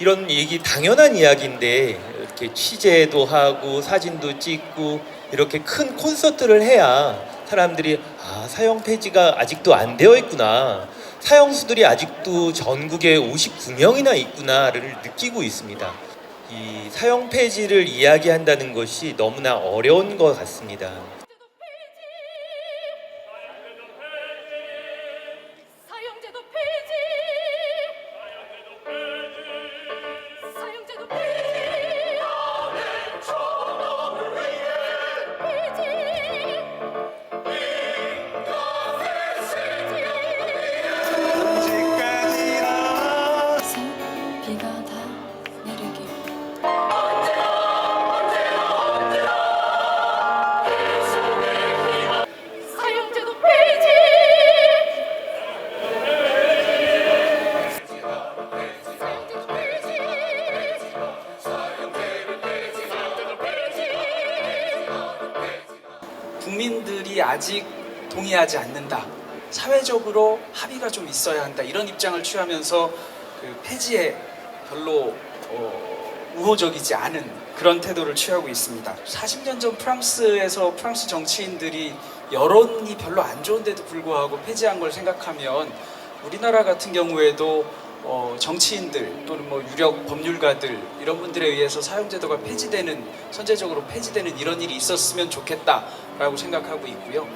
이런 얘기 당연한 이야기인데 이렇게 취재도 하고 사진도 찍고 이렇게 큰 콘서트를 해야 사람들이 아 사형 폐지가 아직도 안 되어 있구나 사형수들이 아직도 전국에 59명이나 있구나를 느끼고 있습니다. 이 사형 폐지를 이야기한다는 것이 너무나 어려운 것 같습니다. 국민들이 아직 동의하지 않는다. 사회적으로 합의가 좀 있어야 한다. 이런 입장을 취하면서 그 폐지에 별로 어, 우호적이지 않은 그런 태도를 취하고 있습니다. 40년 전 프랑스에서 프랑스 정치인들이 여론이 별로 안 좋은데도 불구하고 폐지한 걸 생각하면 우리나라 같은 경우에도 어, 정치인들 또는 뭐 유력 법률가들 이런 분들에 의해서 사용제도가 폐지되는 선제적으로 폐지되는 이런 일이 있었으면 좋겠다라고 생각하고 있고요.